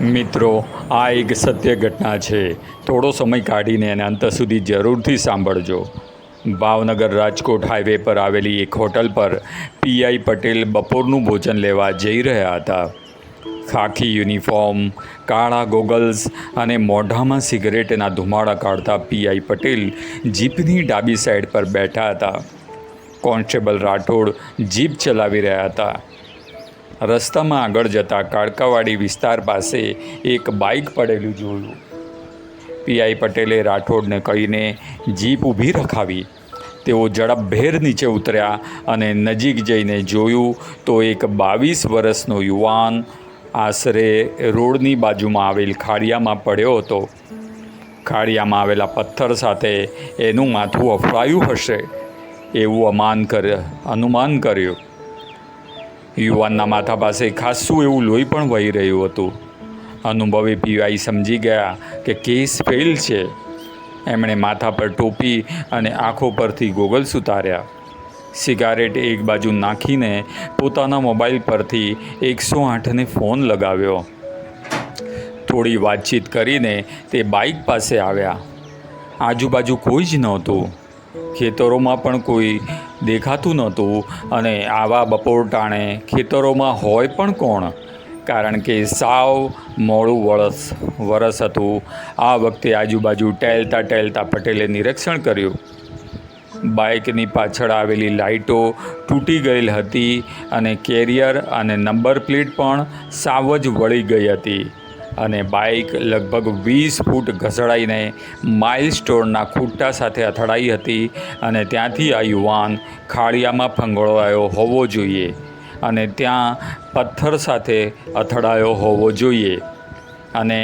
મિત્રો, આ એક સત્ય ઘટના છે. થોડો સમય કાઢીને એને અંત સુધી જરૂરથી સાંભળજો. ભાવનગર રાજકોટ હાઈવે પર આવેલી એક હોટલ પર પીઆઈ પટેલ બપોરનું ભોજન લેવા જઈ રહ્યા હતા. ખાખી યુનિફોર્મ કાળા ગોગલ્સ અને મોઢામાં સિગરેટના ધુમાડા કાઢતા પીઆઈ પટેલ જીપની ડાબી સાઈડ પર બેઠા હતા. કોન્સ્ટેબલ રાઠોડ જીપ ચલાવી રહ્યા હતા. રસ્તામાં આગળ જતા કાળકાવાડી વિસ્તાર પાસે એક બાઇક પડેલું જોયું. પીઆઈ પટેલે રાઠોડને કહીને જીપ ઊભી રખાવી. તેઓ ઝડપભેર નીચે ઉતર્યા અને નજીક જઈને જોયું તો એક બાવીસ વર્ષનો યુવાન આશરે રોડની બાજુમાં આવેલ ખાડિયામાં પડ્યો હતો. ખાડિયામાં આવેલા પથ્થર સાથે એનું માથું અફડાયું હશે, એવું અમાન કર, અનુમાન કર્યું. યુવાનના માથા પાસે ખાસ્સું એવું લોહી પણ વહી રહ્યું હતું. અનુભવી પીવાઈ સમજી ગયા કે કેસ ફેલ છે. એમણે માથા પર ટોપી અને આંખો પરથી ગોગલ્સ ઉતાર્યા સિગારેટ એક બાજુ નાખીને પોતાના મોબાઈલ પરથી એકસો આઠને ફોન લગાવ્યો. થોડી વાતચીત કરીને તે બાઇક પાસે આવ્યા. આજુબાજુ કોઈ જ નહોતું. ખેતરોમાં પણ કોઈ દેખાતું નહોતું અને આવા બપોર ટાણે ખેતરોમાં હોય પણ કોણ? કારણ કે સાવ મોડું વરસ વરસ હતું. આ વખતે આજુબાજુ ટેલતા ટેલતા પટેલે નિરીક્ષણ કર્યું. બાઇકની પાછળ આવેલી લાઇટો તૂટી ગયેલ હતી અને કેરિયર અને નંબર પ્લેટ પણ સાવ જ વળી ગઈ હતી. અને બાઇક લગભગ વીસ ફૂટ ઘસડાઈને માઇલ સ્ટોરના ખૂંટા સાથે અથડાઈ હતી અને ત્યાંથી આ યુવાન ખાડિયામાં ફંગોળાયો હોવો જોઈએ અને ત્યાં પથ્થર સાથે અથડાયો હોવો જોઈએ અને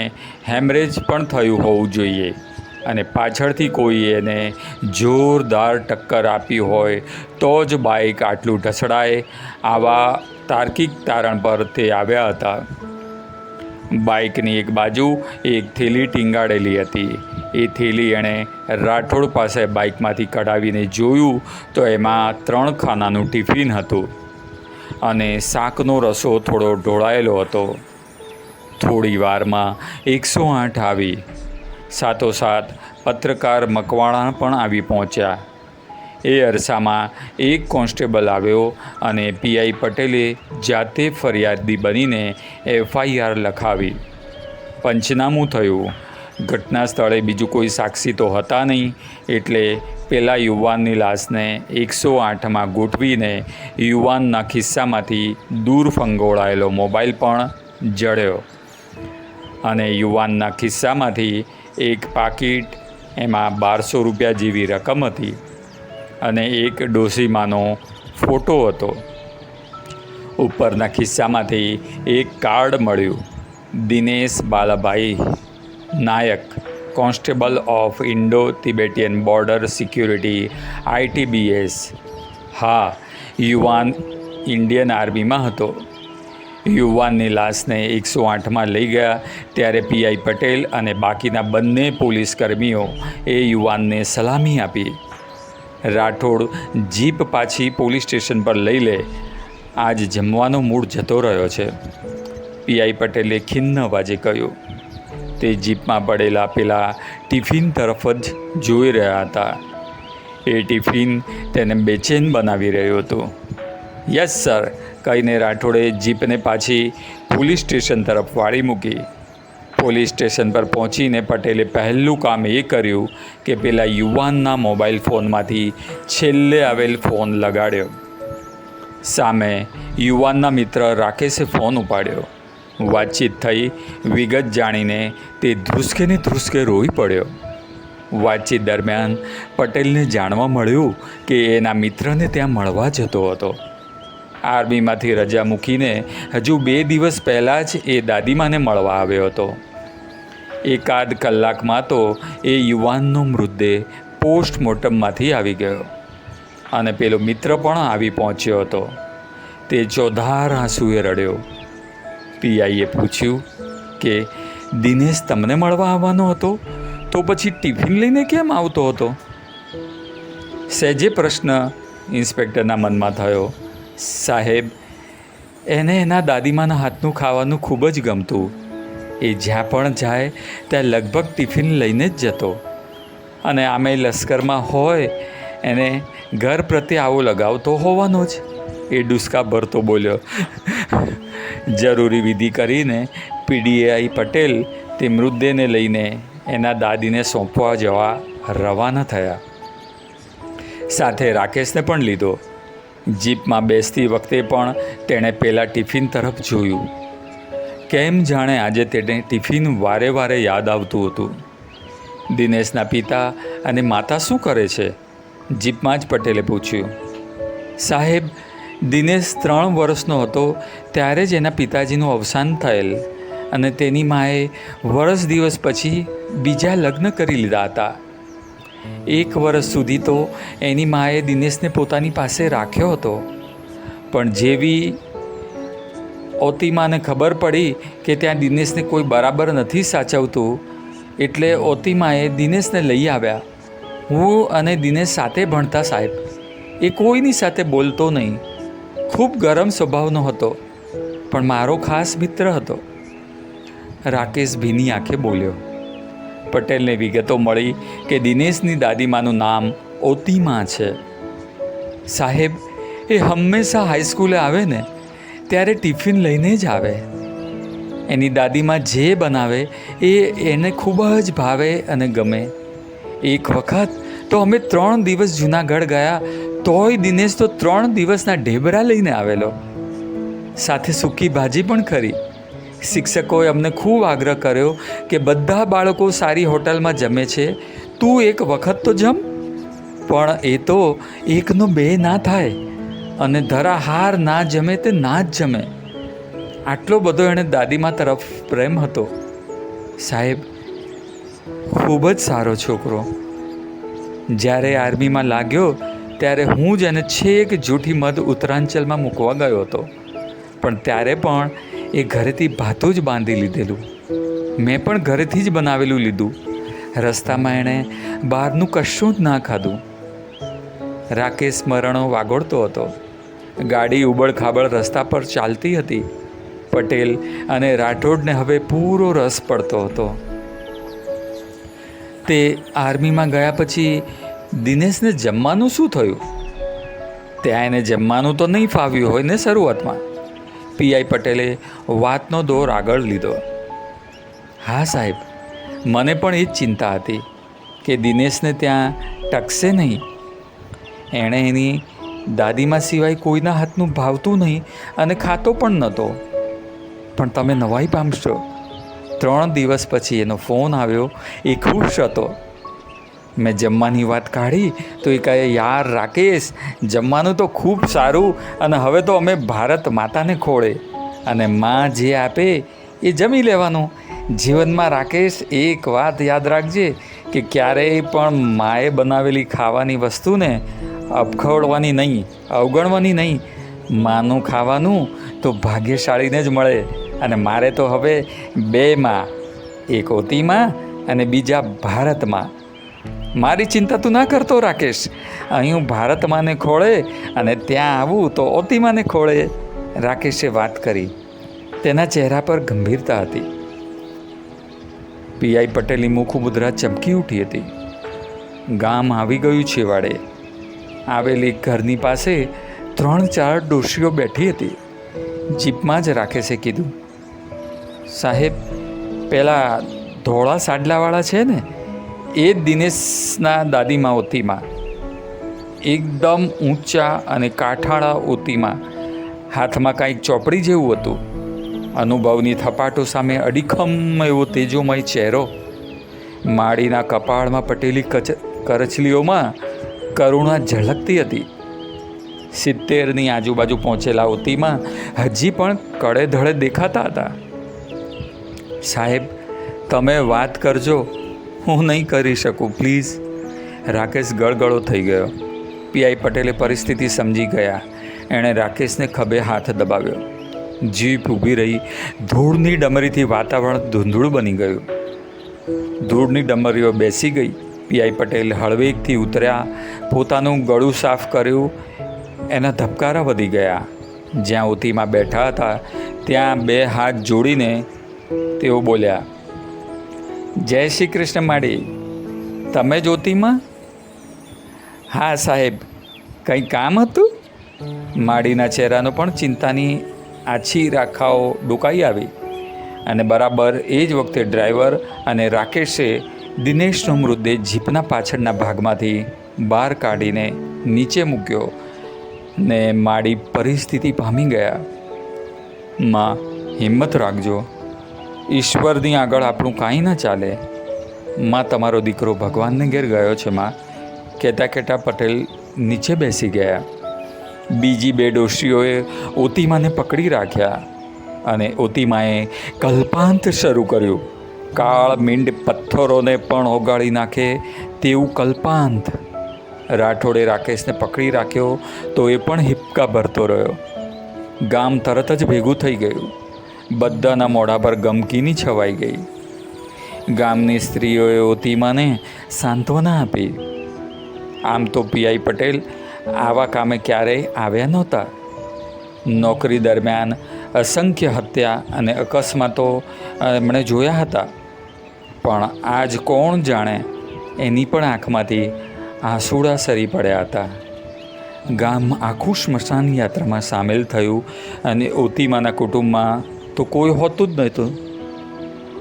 હેમરેજ પણ થયું હોવું જોઈએ અને પાછળથી કોઈ એને જોરદાર ટક્કર આપી હોય તો જ બાઇક આટલું ઢસડાય આવા તાર્કિક તારણ પર તે આવ્યા હતા. બાઇકની એક બાજુ એક થેલી ટીંગાડેલી હતી. એ થેલી એણે રાઠોડ પાસે બાઇકમાંથી કઢાવીને જોયું તો એમાં ત્રણ ખાનાનું ટિફિન હતું અને શાકનો રસો થોડો ઢોળાયેલો હતો. થોડી વારમાં એકસો આઠ આવી. સાથોસાથ પત્રકાર મકવાણા પણ આવી પહોંચ્યા. એ અરસામાં એક કોન્સ્ટેબલ આવ્યો અને પીઆઈ પટેલે જાતે ફરિયાદી બનીને એફઆઈઆર લખાવી. પંચનામું થયું. ઘટના સ્થળે બીજું કોઈ સાક્ષી તો હતા નહીં, એટલે પેલા યુવાનની લાશને એકસો આઠમાં ગોઠવીને યુવાનના ખિસ્સામાંથી દૂર ફંગોળાયેલો મોબાઈલ પણ જડ્યો. અને યુવાનના ખિસ્સામાંથી એક પાકીટ એમાં બારસો રૂપિયા જેવી રકમ હતી. અને એક ડોસીમાનો ફોટો હતો. ઉપરના ખિસ્સામાંથી એક કાર્ડ મળ્યું. Dinesh Balabhai, Nayak, constable of Indo Tibetan border security ITBS હા, યુવાન ઇન્ડિયન આર્મીમાં હતો. યુવાનની લાશને એકસો આઠમાં લઈ ગયા, ત્યારે પીઆઈ પટેલ અને બાકીના બંને પોલીસ કર્મીઓ એ યુવાનને સલામી આપી. રાઠોડ જીપ પાછી પોલીસ સ્ટેશન પર લઈ લે. આજ જમવાનો મૂડ જતો રહ્યો છે. પીઆઈ પટેલે ખિન્ન અવાજે કહ્યું, તે જીપમાં પડેલા પેલા ટિફિન તરફ જ જોઈ રહ્યા હતા. એ ટિફિન તેને બેચેન બનાવી રહ્યું હતું. યસ સર, કહીને રાઠોડે જીપને પાછી પોલીસ સ્ટેશન તરફ વાળી મૂકી. પોલીસ સ્ટેશન પર પહોંચીને પટેલે પહેલું કામ એ કર્યું કે પેલા યુવાનના મોબાઈલ ફોનમાંથી છેલ્લે આવેલ ફોન લગાડ્યો. સામે યુવાનના મિત્ર રાકેશે ફોન ઉપાડ્યો. વાતચીત થઈ, વિગત જાણીને તે ધ્રુસકે ને ધ્રુસકે રોઈ પડ્યો. વાતચીત દરમિયાન પટેલને જાણવા મળ્યું કે એના મિત્રને ત્યાં મળવા જતો હતો. આર્મીમાંથી રજા મૂકીને હજુ બે દિવસ પહેલાં જ એ દાદીમાને મળવા આવ્યો હતો. એકાદ કલાકમાં તો એ યુવાનનો મૃતદેહ પોસ્ટમોર્ટમમાંથી આવી ગયો. અને પેલો મિત્ર પણ આવી પહોંચ્યો હતો. તે ચોધાર આંસુએ રડ્યો. પીઆઈએ પૂછ્યું કે, દિનેશ, તમને મળવા આવવાનો હતો? તો પછી ટિફિન લઈને કેમ આવતો હતો? સહેજે પ્રશ્ન ઇન્સ્પેક્ટરના મનમાં થયો. સાહેબ, એને એના દાદીમાના હાથનું ખાવાનું ખૂબ જ ગમતું. એ જ્યાં પણ જાય, ત્યાં લગભગ ટિફિન લઈને જ જતો. અને આમે લશ્કરમાં હોય, એને ઘર પ્રત્યે આવો લગાવ તો હોવાનો જ. એ ડુસકા ભરતો બોલ્યો, જરૂરી વિધિ કરીને પીડીઆઈ પટેલ તે મૃતદેહને લઈને એના દાદીને સોંપવા જવા રવાના થયા. સાથે રાકેશને પણ લીધો. જીપમાં બેસતી વખતે પણ તેણે પહેલાં ટિફિન તરફ જોયું. કેમ જાણે આજે તેને ટિફિન વારે વારે યાદ આવતું હતું? દિનેશના પિતા અને માતા શું કરે છે? જીપમાં જ પટેલે પૂછ્યું. સાહેબ, દિનેશ ત્રણ વર્ષનો હતો, ત્યારે જ એના પિતાજીનું અવસાન થયેલ અને તેની માએ વર્ષ દિવસ પછી બીજા લગ્ન કરી લીધા હતા. એક વર્ષ સુધી તો એની માએ દિનેશને પોતાની પાસે રાખ્યો હતો. પણ જેવી ઓતીમાને ખબર પડી કે ત્યાં દિનેશને કોઈ બરાબર નથી સાચવતું, એટલે ઓતિમાએ દિનેશને લઈ આવ્યા. હું અને દિનેશ સાથે ભણતા સાહેબ. એ કોઈની સાથે બોલતો નહીં. ખૂબ ગરમ સ્વભાવનો હતો, પણ મારો ખાસ મિત્ર હતો. રાકેશ ભીની આંખે બોલ્યો, પટેલને વિગતો મળી કે દિનેશની દાદીમાનું નામ ઓતિમા છે. સાહેબ, એ હંમેશા હાઈસ્કૂલે આવે ને? ત્યારે ટિફિન લઈને જ આવે. એની દાદીમાં જે બનાવે એ એને ખૂબ જ ભાવે અને ગમે. એક વખત તો અમે ત્રણ દિવસ જૂનાગઢ ગયા, તોય દિનેશ તો ત્રણ દિવસના ઢેબરા લઈને આવેલો. સાથે સૂકી ભાજી પણ ખરી. શિક્ષકોએ અમને ખૂબ આગ્રહ કર્યો કે બધા બાળકો સારી હોટલમાં જમે છે, તું એક વખત તો જમ. પણ એ તો એકનો બે ના થાય. અને ધરા હાર ના જમે તે ના જ જમે. આટલો બધો એણે દાદીમા તરફ પ્રેમ હતો. સાહેબ, ખૂબ જ સારો છોકરો. જ્યારે આર્મીમાં લાગ્યો, ત્યારે હું જ એને છેક જૂઠી મધ ઉત્તરાંચલમાં મૂકવા ગયો હતો. પણ ત્યારે પણ એ ઘરેથી ભાતું જ બાંધી લીધેલું. મેં પણ ઘરેથી જ બનાવેલું લીધું. રસ્તામાં એણે બહારનું કશું જ ના ખાધું. રાકેશ સ્મરણો વાગોળતો હતો. ગાડી ઉબડ રસ્તા પર ચાલતી હતી. પટેલ અને રાઠોડને હવે પૂરો રસ પડતો હતો. તે આર્મીમાં ગયા પછી દિનેશને જમવાનું શું થયું? ત્યાં એને જમવાનું તો નહીં ફાવ્યું હોય ને શરૂઆતમાં. પીઆઈ પટેલે વાતનો દોર આગળ લીધો. હા સાહેબ, મને પણ એ જ ચિંતા હતી કે દિનેશને ત્યાં ટકશે નહીં. એણે એની દાદીમાં સિવાય કોઈના હાથનું ભાવતું નહીં અને ખાતો પણ નહોતો. પણ તમે નવાઈ પામશો. ત્રણ દિવસ પછી એનો ફોન આવ્યો. એ ખુશ હતો. મેં જમવાની વાત કાઢી તો એ કહે, યાર રાકેશ, જમવાનું તો ખૂબ સારું અને હવે તો અમે ભારત માતાને ખોળે. અને માં જે આપે એ જમી લેવાનું. જીવનમાં રાકેશ, એક વાત યાદ રાખજે કે ક્યારેય પણ માએ બનાવેલી ખાવાની વસ્તુને અપખોડવાની નહીં, અવગણવાની નહીં. માનું ખાવાનું તો ભાગ્યશાળીને જ મળે. અને મારે તો હવે બે માં એક ઓતીમાં અને બીજા ભારતમાં. મારી ચિંતા તું ના કરતો રાકેશ. અહીં હું ભારતમાંને ખોળે અને ત્યાં આવું તો ઓતીમાંને ખોળે. રાકેશે વાત કરી. તેના ચહેરા પર ગંભીરતા હતી. પીઆઈ પટેલની મુખ મુદ્રા ચમકી ઉઠી હતી. ગામ આવી ગયું છે વાડે. આવેલી ઘરની પાસે ત્રણ ચાર ડોશીઓ બેઠી હતી. જીપમાં જ રાખે છે કીધું, સાહેબ, પેલા ધોળા સાડલાવાળા છે ને, એ દિનેશના દાદીમાં ઓતીમાં. એકદમ ઊંચા અને કાઠાળા ઓતીમાં. હાથમાં કાંઈક ચોપડી જેવું હતું. અનુભવની થપાટો સામે અડીખમ એવો તેજોમય ચહેરો. માળીના કપાળમાં પટેલી કચ, કરચલીઓમાં કરુણા ઝળકતી હતી. સિત્તેરની આજુબાજુ પહોંચેલા ઓતીમાં હજી પણ કડે ધડે દેખાતા હતા. સાહેબ, તમે વાત કરજો. હું નહીં કરી શકું, પ્લીઝ. રાકેશ ગળગળો થઈ ગયો. પીઆઈ પટેલે પરિસ્થિતિ સમજી ગયા. એણે રાકેશને ખભે હાથ દબાવ્યો. જીપ ઊભી રહી. ધૂળની ડમરીથી વાતાવરણ ધૂંધળું બની ગયું. ધૂળની ડમરીઓ બેસી ગઈ. પીઆઈ પટેલ હળવેકથી ઉતર્યા, પોતાનું ગળું સાફ કર્યું, એના ધબકારા વધી ગયા. જ્યાં ઉતીમાં બેઠા હતા, ત્યાં બે હાથ જોડીને તેઓ બોલ્યા, જય શ્રી કૃષ્ણ માડી, તમે જ્યોતિમાં હા, સાહેબ. કંઈ કામ હતું? માડીના ચહેરાનો પણ ચિંતાની આછી રાખાઓ ડુકાઈ આવી. અને બરાબર એ જ વખતે ડ્રાઈવર અને રાકેશે દિનેશનો મૃતદેહ જીપના પાછળના ભાગમાંથી બહાર કાઢીને નીચે મૂક્યો ને માડી પરિસ્થિતિ પામી ગયા. માં, હિંમત રાખજો. ઈશ્વરની આગળ આપણું કાંઈ ન ચાલે. માં, તમારો દીકરો ભગવાનને ઘેર ગયો છે, માં. કહેતા કહેતા પટેલ નીચે બેસી ગયા. બીજી બે ડોશીઓએ ઓતિમાને પકડી રાખ્યા અને ઓતિમાએ કલ્પાંત શરૂ કર્યું. કાળ મીંડ પથ્થરોને પણ ઓગાળી નાખે તેવું કલ્પાંત. રાઠોડે રાકેશને પકડી રાખ્યો તો એ પણ હિપકા ભરતો રહ્યો. ગામ તરત જ ભેગું થઈ ગયું. બધાના મોઢા પર ગમકીની છવાઈ ગઈ. ગામની સ્ત્રીઓએ ઓતીમાને સાંત્વના આપી. આમ તો પીઆઈ પટેલ આવા કામે ક્યારેય આવ્યા નહોતા. નોકરી દરમિયાન અસંખ્ય હત્યા અને અકસ્માતો એમણે જોયા હતા. પણ આજ કોણ જાણે? એની પણ આંખમાંથી આંસુડા સરી પડ્યા હતા. ગામ આખું સ્મશાન યાત્રામાં સામેલ થયું અને ઓતિમાના કુટુંબમાં તો કોઈ હોતું જ નહોતું.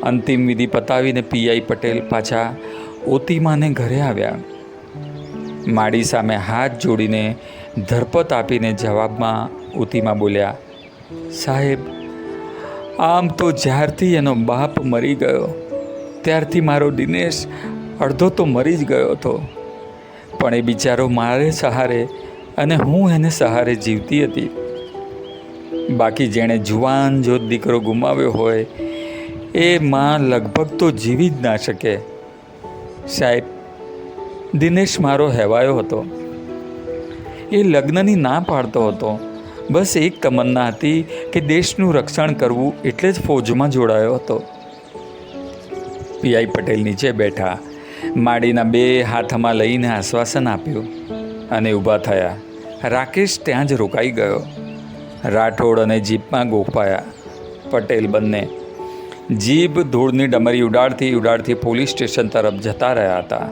અંતિમ વિધિ પતાવીને પીઆઈ પટેલ પાછા ઓતિમાને ઘરે આવ્યા. માડી સામે હાથ જોડીને ધરપત આપીને જવાબમાં ઓતિમા બોલ્યા, સાહેબ, આમ તો જ્યારથી એનો બાપ મરી ગયો ત્યારથી મારો દિનેશ અડધો તો મરી જ ગયો હતો. પણ એ બિચારો મારે સહારે અને હું એને સહારે જીવતી હતી. બાકી જેણે જુવાન જો દીકરો ગુમાવ્યો હોય, એ માં લગભગ તો જીવી જ ના શકે. સાહેબ, દિનેશ મારો હેવાયો હતો. એ લગ્નની ના પાડતો હતો. બસ એક તમન્ના હતી કે દેશનું રક્ષણ કરવું એટલે જ ફોજમાં જોડાયો હતો. પીઆઈ પટેલ નીચે બેઠા. માડીના બે હાથમાં લઈને આશ્વાસન આપ્યું અને ઊભા થયા. રાકેશ ત્યાં જ રોકાઈ ગયો. રાઠોડ અને જીપમાં ગોપાયા. પટેલ બંને જીપ ધૂળની ડમરી ઉડાડતી ઉડાડતી પોલીસ સ્ટેશન તરફ જતા રહ્યા હતા.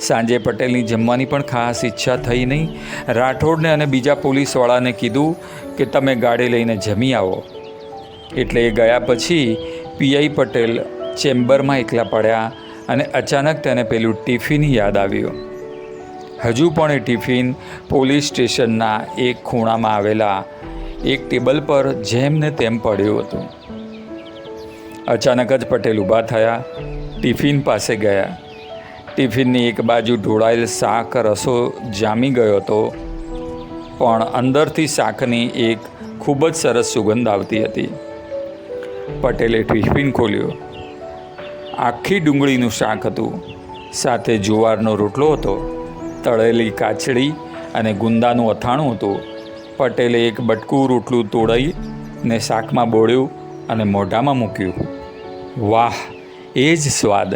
સાંજે પટેલની જમવાની પણ ખાસ ઈચ્છા થઈ નહીં. રાઠોડને અને બીજા પોલીસવાળાને કીધું કે તમે ગાડી લઈને જમી આવો. એટલે એ ગયા પછી પીઆઈ પટેલ ચેમ્બરમાં એકલા પડ્યા અને અચાનક તેને પેલું ટિફિન યાદ આવ્યું. હજુ પણ એ ટિફિન પોલીસ સ્ટેશનના એક ખૂણામાં આવેલા એક ટેબલ પર જેમ ને તેમ પડ્યું હતું. અચાનક જ પટેલ ઊભા થયા, ટિફિન પાસે ગયા. ટિફિનની એક બાજુ ઢોળાયેલ શાક રસો જામી ગયો હતો, પણ અંદરથી શાકની એક ખૂબ જ સરસ સુગંધ આવતી હતી. પટેલે ટિફિન ખોલ્યો. આખી ડુંગળીનું શાક હતું. સાથે જુવારનો રોટલો હતો, તળેલી કાચડી અને ગુંદાનું અથાણું હતું. પટેલે એક બટકું રોટલું તોડાઈ ને શાકમાં બોળ્યું અને મોઢામાં મૂક્યું. વાહ, એ જ સ્વાદ!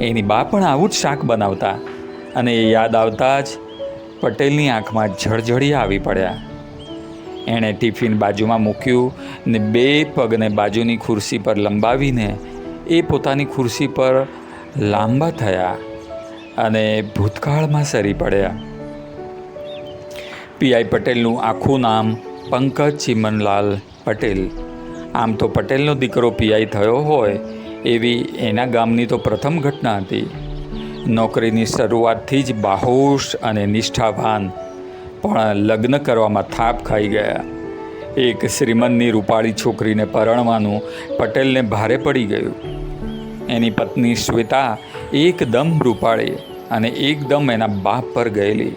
એની બા પણ આવું જ શાક બનાવતા. અને એ યાદ આવતા જ પટેલની આંખમાં ઝળઝળિયા આવી પડ્યા. એણે ટિફિન બાજુમાં મૂક્યું ને બે પગને બાજુની ખુરશી પર લંબાવીને એ પોતાની ખુરશી પર લાંબા થયા અને ભૂતકાળમાં સરી પડ્યા. પીઆઈ પટેલનું આખું નામ પંકજ ચિમનલાલ પટેલ. આમ તો પટેલનો દીકરો પીઆઈ થયો હોય એવી એના ગામની તો પ્રથમ ઘટના હતી. નોકરીની શરૂઆતથી જ બાહોશ અને નિષ્ઠાવાન, પણ લગ્ન કરવામાં થાપ ખાઈ ગયા. એક શ્રીમંતની રૂપાળી છોકરીને પરણવાનું પટેલને ભારે પડી ગયું. એની પત્ની શ્વેતા એકદમ રૂપાળી અને એકદમ એના બાપ પર ગયેલી.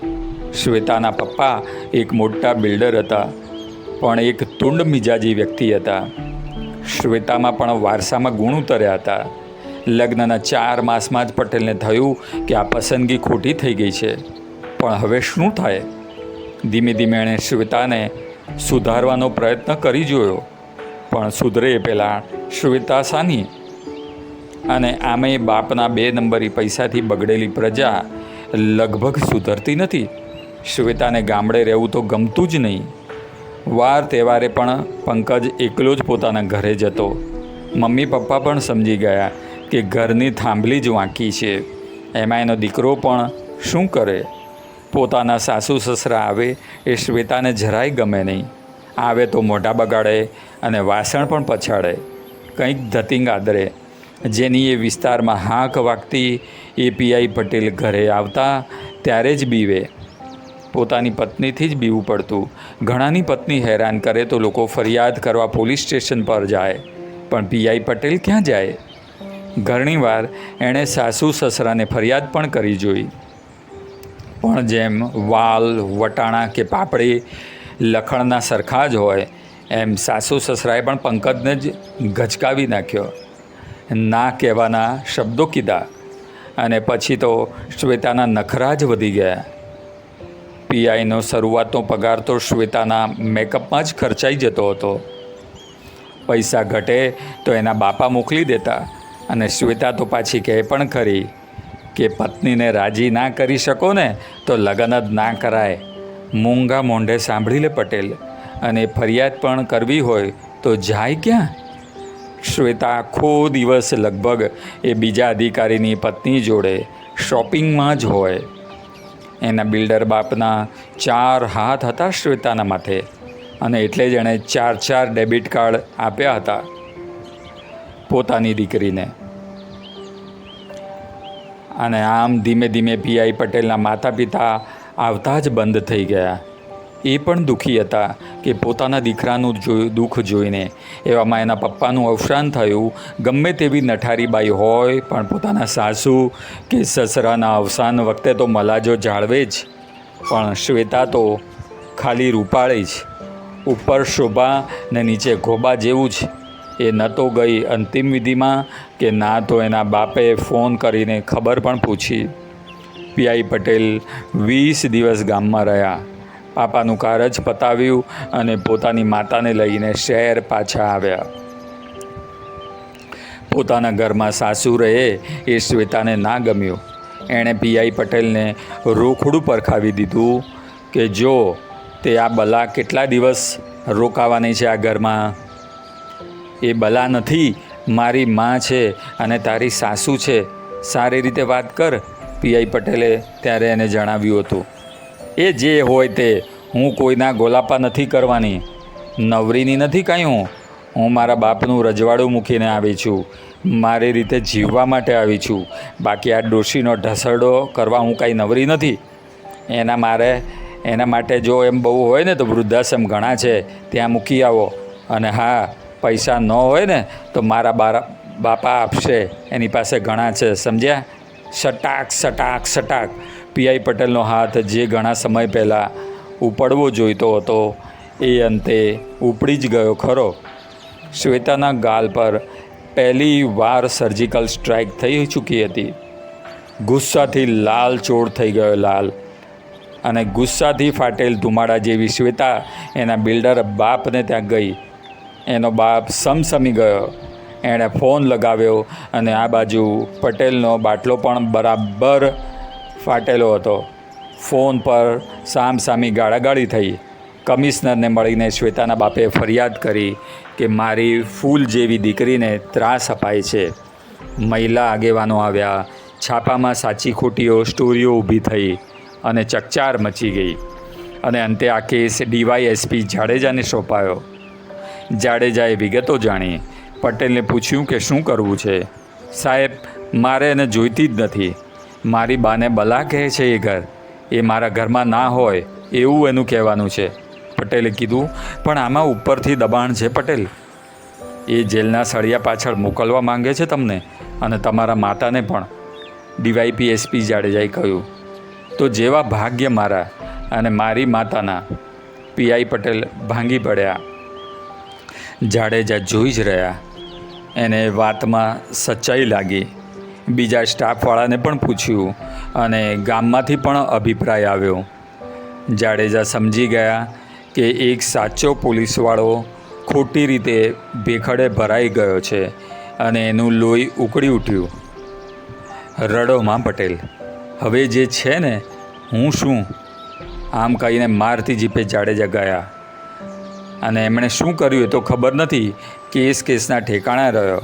શ્વેતાના પપ્પા એક મોટા બિલ્ડર હતા, પણ એક તુંડ મિજાજી વ્યક્તિ હતા. શ્વેતામાં પણ વારસામાં ગુણ ઉતર્યા હતા. લગ્નના ચાર માસમાં જ પટેલને થયું કે આ પસંદગી ખોટી થઈ ગઈ છે. પણ હવે શું થાય? ધીમે ધીમે એણે શ્વેતાને સુધારવાનો પ્રયત્ન કરી જોયો. પણ સુધરે પહેલાં શ્વેતા સાની અને આમે બાપના બે નંબરી પૈસાથી બગડેલી પ્રજા લગભગ સુધરતી નથી. શ્વેતાને ગામડે રહેવું તો ગમતું જ નહીં. વાર તહેવારે પણ પંકજ એકલો જ પોતાના ઘરે જતો. મમ્મી પપ્પા પણ સમજી ગયા કે ઘરની થાંભલી જ વાંકી છે. એમાં એનો દીકરો પણ શું કરે? પોતાના સાસુ સસરા આવે એ શ્વેતાને જરાય ગમે નહીં. આવે તો મોઢા બગાડે અને વાસણ પણ પછાડે. કંઈક ધતિંગ આદરે. જેની એ વિસ્તારમાં હાંક વાગતી એપીઆઈ પટેલ ઘરે આવતા ત્યારે જ બીવે. પોતાની પત્નીથી જ બીવું પડતું. ઘણાની પત્ની હેરાન કરે તો લોકો ફરિયાદ કરવા પોલીસ સ્ટેશન પર જાય. પણ પીઆઈ પટેલ ક્યાં જાય? ઘણીવાર એણે સાસુ સસરાને ફરિયાદ પણ કરી જોઈ. પણ જેમ વાલ, વટાણા કે પાપડી લખણના સરખા જ હોય, એમ સાસુ સસરાએ પણ પંકજને જ ગચકાવી નાખ્યો. ના કહેવાના શબ્દો કીધા અને પછી તો શ્વેતાના નખરા જ વધી ગયા. પીઆઈનો શરૂઆતનો પગાર તો શ્વેતાના મેકઅપમાં જ ખર્ચાઈ જતો હતો. પૈસા ઘટે તો એના બાપા મોકલી દેતા અને શ્વેતા તો પાછી કહે પણ ખરી કે પત્નીને રાજી ના કરી શકો ને તો લગ્ન જ ના કરાય. મૂંગા મોંઢે સાંભળી લે પટેલ અને ફરિયાદ પણ કરવી હોય તો જાય ક્યાં? શ્વેતા આખો દિવસ લગભગ એ બીજા અધિકારીની પત્ની જોડે શોપિંગમાં જ હોય. એના બિલ્ડર બાપના ચાર હાથ હતા શ્વેતાના માથે અને એટલે જ એણે ચાર ચાર ડેબિટ કાર્ડ આપ્યા હતા પોતાની દીકરીને. અને આમ ધીમે ધીમે પીઆઈ પટેલના માતા પિતા આવતા જ બંધ થઈ ગયા. એ પણ દુઃખી હતા કે પોતાના દીકરાનું દુઃખ જોઈને. એવામાં એના પપ્પાનું અવસાન થયું. ગમે તેવી નઠારી બાઈ હોય, પણ પોતાના સાસુ કે સસરાના અવસાન વખતે તો મલાજો જાળવે જ. પણ શ્વેતા તો ખાલી રૂપાળે જ. ઉપર શોભા ને નીચે ગોબા જેવું જ. એ ન તો ગઈ અંતિમ વિધિમાં કે ના તો એના બાપે ફોન કરીને ખબર પણ પૂછી. પીઆઈ પટેલ વીસ દિવસ ગામમાં રહ્યા. પાપાનું કારજ પતાવ્યું અને પોતાની માતાને લઈને શહેર પાછા આવ્યા. પોતાના ઘરમાં સાસુ રહે એ શ્વેતાને ના ગમ્યું. એણે પીઆઈ પટેલને રોખડું પરખાવી દીધું કે જો તે આ બલા કેટલા દિવસ રોકાવાની છે આ ઘરમાં? એ બલા નથી, મારી માં છે અને તારી સાસુ છે. સારી રીતે વાત કર, પીઆઈ પટેલે ત્યારે એને જણાવ્યું હતું. એ જે હોય તે હું કોઈના ગોલાપા નથી કરવાની. નવરીની નથી કાંઈ હું. મારા બાપનું રજવાડું મૂકીને આવી છું. મારી રીતે જીવવા માટે આવી છું. બાકી આ ડોશીનો ઢસરડો કરવા હું કાંઈ નવરી નથી. એના મારે, એના માટે જો એમ બહુ હોય ને તો વૃદ્ધાશ્રમ ઘણા છે. ત્યાં મૂકી આવો. અને હા, પૈસા ન હોય ને તો મારા બારા, બાપા આપશે. એની પાસે ઘણા છે, સમજ્યા? સટાક સટાક સટાક. પીઆઈ પટેલનો હાથ જે ઘણા સમય પહેલાં ઉપડવો જોઈતો હતો, એ અંતે ઉપડી જ ગયો ખરો. શ્વેતાના ગાલ પર પહેલી વાર સર્જિકલ સ્ટ્રાઇક થઈ ચૂકી હતી. ગુસ્સાથી લાલ ચોળ થઈ ગયો લાલ અને ગુસ્સાથી ફાટેલ ધુમાડા જેવી શ્વેતા એના બિલ્ડર બાપને ત્યાં ગઈ. એનો બાપ સમસમી ગયો. એણે ફોન લગાવ્યો અને આ બાજુ પટેલનો બાટલો પણ બરાબર ફાટેલો હતો. ફોન પર સામસામી ગાળાગાળી થઈ. કમિશનરને મળીને શ્વેતાના બાપે ફરિયાદ કરી કે મારી ફૂલ જેવી દીકરીને ત્રાસ અપાય છે. મહિલા આગેવાનો આવ્યા. છાપામાં સાચી ખોટીઓ સ્ટોરીઓ ઊભી થઈ અને ચકચાર મચી ગઈ. અને અંતે આ કેસ ડીવાયએસપી જાડેજાને સોંપાયો. જાડેજાએ વિગતો જાણી. પટેલને પૂછ્યું કે શું કરવું છે? સાહેબ, મારે એને જોઈતી જ નથી. મારી બાને બલા કહે છે એ ઘર. એ મારા ઘરમાં ના હોય એવું એનું કહેવાનું છે. પટેલે કીધું, પણ આમાં ઉપરથી દબાણ છે પટેલ. એ જેલના સળિયા પાછળ મોકલવા માંગે છે તમને અને તમારા માતાને પણ. ડીવાયપી એસપી જાડેજાએ કહ્યું, તો જેવા ભાગ્ય મારા અને મારી માતાના. પીઆઈ પટેલ ભાંગી પડ્યા. જાડેજા જોઈ જ રહ્યા. એને વાતમાં સચ્ચાઈ લાગી. બીજા સ્ટાફવાળાને પણ પૂછ્યું અને ગામમાંથી પણ અભિપ્રાય આવ્યો. જાડેજા સમજી ગયા કે એક સાચો પોલીસવાળો ખોટી રીતે ભેખડે ભરાઈ ગયો છે અને એનું લોહી ઉકળી ઉઠ્યું. રડોમાં પટેલ, હવે જે છે ને, હું શું? આમ કહીને મારતી જીપે જાડેજા ગયા. અને એમણે શું કર્યું એ તો ખબર નથી, કેસ કેસના ઠેકાણા રહ્યો.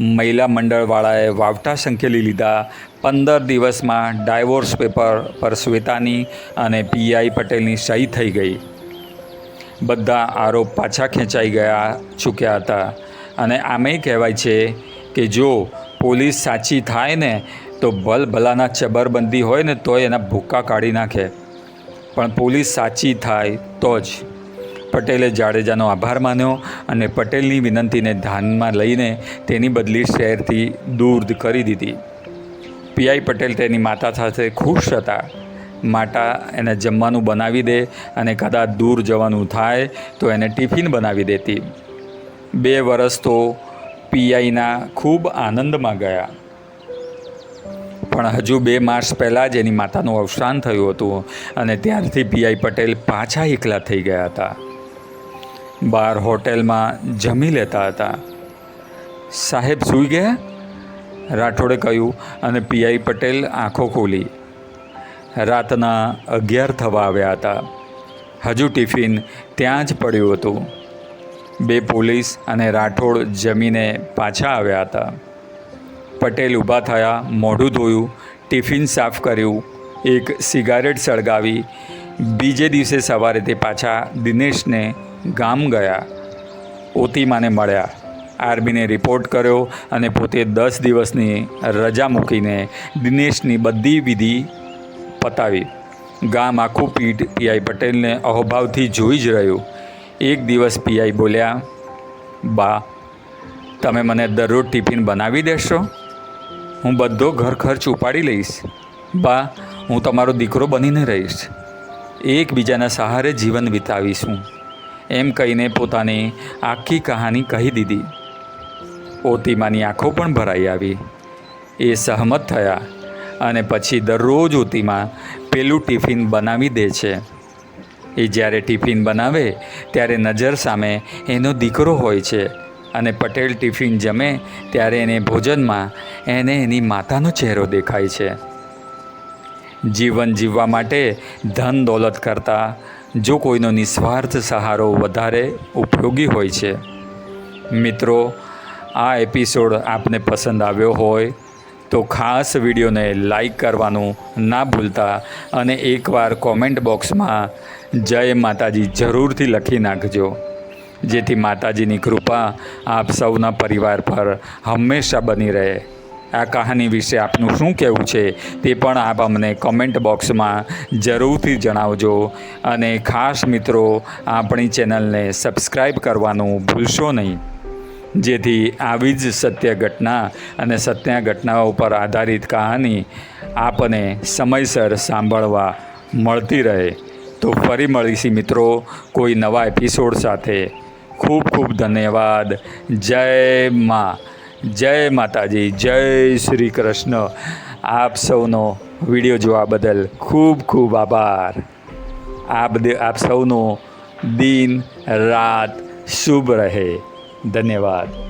મહિલા મંડળવાળાએ વાવટા સંકેલી લીધા. પંદર દિવસમાં ડાયવોર્સ પેપર પર શ્વેતાની અને પીઆઈ પટેલની સહી થઈ ગઈ. બધા આરોપ પાછા ખેંચાઈ ગયા ચૂક્યા હતા. અને આમેય કહેવાય છે કે જો પોલીસ સાચી થાય ને તો ભલ ભલાના ચબરબંધી હોય ને તોય એના ભૂક્કા કાઢી નાખે. પણ પોલીસ સાચી થાય તો જ. પટેલે જાડેજાનો આભાર માન્યો અને પટેલની વિનંતીને ધ્યાનમાં લઈને તેની બદલી શહેરથી દૂર કરી દીધી. પીઆઈ પટેલ તેની માતા સાથે ખુશ હતા. માતા એને જમવાનું બનાવી દે અને કદાચ દૂર જવાનું થાય તો એને ટિફિન બનાવી દેતી. બે વર્ષ તો પીઆઈના ખૂબ આનંદમાં ગયા. પણ હજુ બે માસ પહેલાં જ એની માતાનું અવસાન થયું હતું અને ત્યારથી પીઆઈ પટેલ પાછા એકલા થઈ ગયા હતા. બહાર હોટેલમાં જમી લેતા હતા. સાહેબ સૂઈ ગયા? રાઠોડે કહ્યું અને પીઆઈ પટેલ આંખો ખોલી. રાતના અગિયાર થવા આવ્યા હતા. હજુ ટિફિન ત્યાં જ પડ્યું હતું. બે પોલીસ અને રાઠોડ જમીને પાછા આવ્યા હતા. પટેલ ઊભા થયા, મોઢું ધોયું, ટિફિન સાફ કર્યું, એક સિગારેટ સળગાવી, બીજે દિવસે સવારે તે પાછા દિનેશને ગામ ગયા. ઓતિમાને મળ્યા. આર્મીને રિપોર્ટ કર્યો અને પોતે દસ દિવસની રજા મૂકીને દિનેશની બધી વિધિ પતાવી. ગામ આખું પીઠ પીઆઈ પટેલને અહોભાવથી જોઈ જ રહ્યું. એક દિવસ પીઆઈ બોલ્યા, બા, તમે મને દરરોજ ટિફિન બનાવી દેશો? હું બધો ઘર ખર્ચ ઉપાડી લઈશ. બા, હું તમારો દીકરો બનીને રહીશ. એકબીજાના સહારે જીવન વિતાવીશું. એમ કહીને પોતાની આખી કહાની કહી દીધી. ઓતિમાની આંખો પણ ભરાઈ આવી. એ સહમત થયા અને પછી દરરોજ ઓતિમા પેલું ટિફિન બનાવી દે છે. એ જ્યારે ટિફિન બનાવે ત્યારે નજર સામે એનો દીકરો હોય છે અને પટેલ ટિફિન જમે ત્યારે એને ભોજનમાં એને એની માતાનો ચહેરો દેખાય છે. જીવન જીવવા માટે ધન દોલત કરતાં જો કોઈનો નિસ્વાર્થ સહારો વધારે ઉપયોગી હોય છે. મિત્રો, આ એપિસોડ આપને પસંદ આવ્યો હોય તો ખાસ વિડીયોને લાઈક કરવાનું ના ભૂલતા અને એકવાર કોમેન્ટ બોક્સમાં જય માતાજી જરૂરથી લખી નાખજો. જેથી માતાજીની કૃપા આપ સૌના પરિવાર પર હંમેશા બની રહે. આ કહાની વિશે આપનું શું કહેવું છે તે પણ આપ અમને કમેન્ટ બોક્સમાં જરૂરથી જણાવજો. અને ખાસ મિત્રો, આપણી ચેનલને સબસ્ક્રાઈબ કરવાનું ભૂલશો નહીં. જેથી આવી જ સત્ય ઘટના અને સત્ય ઘટનાઓ પર આધારિત કહાની આપને સમયસર સાંભળવા મળતી રહે. તો ફરી મળીશી મિત્રો કોઈ નવા એપિસોડ સાથે. ખૂબ ખૂબ ધન્યવાદ. જય મા જય માતાજી, જય શ્રી કૃષ્ણ. આપ સૌનો વીડિયો જોવા બદલ ખૂબ ખૂબ આભાર. આપ આપ સૌનો દિન રાત શુભ રહે. ધન્યવાદ.